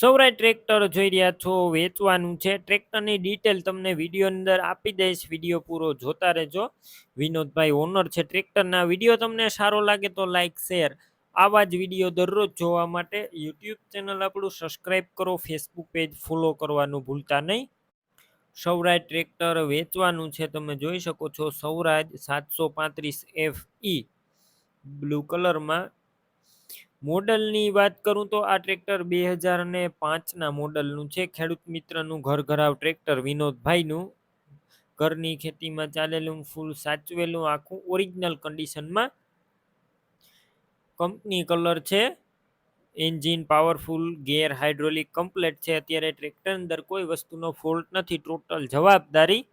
સૌરાય tractor જોઈ રહ્યા છો, વેચવાનું છે. ટ્રેક્ટરની ડિટેલ તમને વીડિયો અંદર આપી દઈશ. વીડિયો પૂરો જોતા રહેજો. વિનોદભાઈ ઓનર છે ટ્રેક્ટરના. વીડિયો તમને સારો લાગે તો લાઈક શેર આવા જ વીડિયો દરરોજ જોવા માટે યુટ્યુબ ચેનલ આપણું સબસ્ક્રાઈબ કરો ફેસબુક પેજ ફોલો કરવાનું ભૂલતા નહીં. સૌરાજ ટ્રેક્ટર વેચવાનું છે, તમે જોઈ શકો છો. સૌરાજ સાતસો પાંત્રીસ એફ ઈ બ્લુ કલરમાં મોડલની વાત કરું તો આ ટ્રેક્ટર બે હજાર ને પાંચના મોડલનું છે. ખેડૂત મિત્રનું ઘર ઘરાવ ટ્રેક્ટર વિનોદભાઈનું. ઘરની ખેતીમાં ચાલેલું ફૂલ સાચવેલું આખું ઓરિજિનલ કન્ડિશનમાં. કંપની કલર છે. Engine powerful, gear hydraulic, complete છે. અત્યારે ટ્રેક્ટર અંદર કોઈ વસ્તુનો ફોલ્ટ નથી. ટોટલ જવાબદારી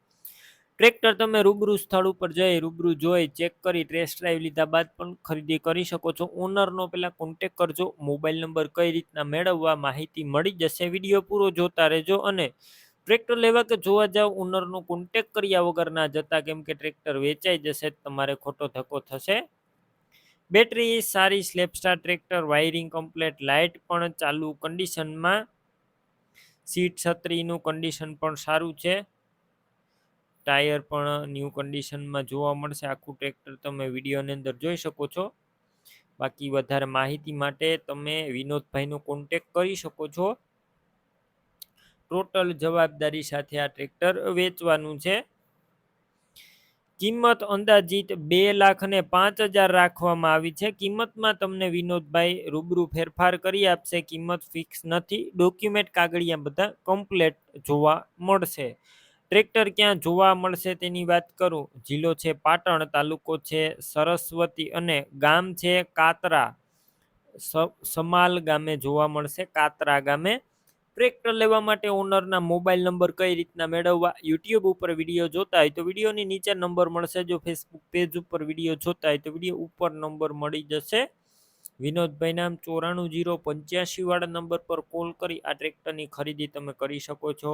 ટ્રેક્ટર તમે રૂબરૂ સ્થળ ઉપર જઈ, રૂબરૂ જોઈ, ચેક કરી ટેસ્ટ ડ્રાઈવ લીધા બાદ પણ ખરીદી કરી શકો છો. ઓનરનો પહેલાં કોન્ટેક કરજો. મોબાઈલ નંબર કઈ રીતના મેળવવા, માહિતી મળી જશે. વીડિયો પૂરો જોતા રહેજો અને ટ્રેક્ટર લેવા કે જોવા જાવ ઓનરનો કોન્ટેક કર્યા વગર ના જતા કેમ કે ટ્રેક્ટર વેચાઈ જશે, તમારે ખોટો ધક્કો થશે. બેટરી સારી સ્લેપસ્ટાર ટ્રેક્ટર વાયરિંગ કમ્પ્લેટ લાઇટ પણ ચાલુ કન્ડિશનમાં સીટ છત્રીનું કન્ડિશન પણ સારું છે. ટાયર પણ ન્યૂ કન્ડિશનમાં જોવા મળશે. આખું ટ્રેક્ટર તમે વિડીયોની અંદર જોઈ શકો છો. બાકી વધારે માહિતી માટે તમે વિનોદભાઈનો કોન્ટેક કરી શકો છો. ટોટલ જવાબદારી સાથે આ ટ્રેક્ટર વેચવાનું છે. કિંમત અંદાજિત બે લાખ ને પાંચ હજાર રાખવામાં આવી છે. કિંમતમાં તમને વિનોદભાઈ રૂબરૂ ફેરફાર કરી આપશે. કિંમત ફિક્સ નથી. ડોક્યુમેન્ટ કાગળિયા બધા કમ્પ્લેટ જોવા મળશે. ટ્રેક્ટર ક્યાં જોવા મળશે તેની વાત કરું? જિલ્લો છે પાટણ, તાલુકો છે સરસ્વતી અને ગામ છે કાતરા. સમાલ ગામે જોવા મળશે કાતરા ગામે. ટ્રેક્ટર લેવા માટે ઓનરના મોબાઈલ નંબર કઈ રીતના મેળવવા? યુટ્યુબ ઉપર વીડિયો જોતા હોય તો વિડીયોની નીચે નંબર મળશે. જો ફેસબુક પેજ ઉપર વીડિયો જોતા હોય તો વીડિયો ઉપર નંબર મળી જશે. વિનોદભાઈ નામ ચોરાણું જીરો પંચ્યાસી નંબર પર કોલ કરી આ ટ્રેક્ટરની ખરીદી તમે કરી શકો છો.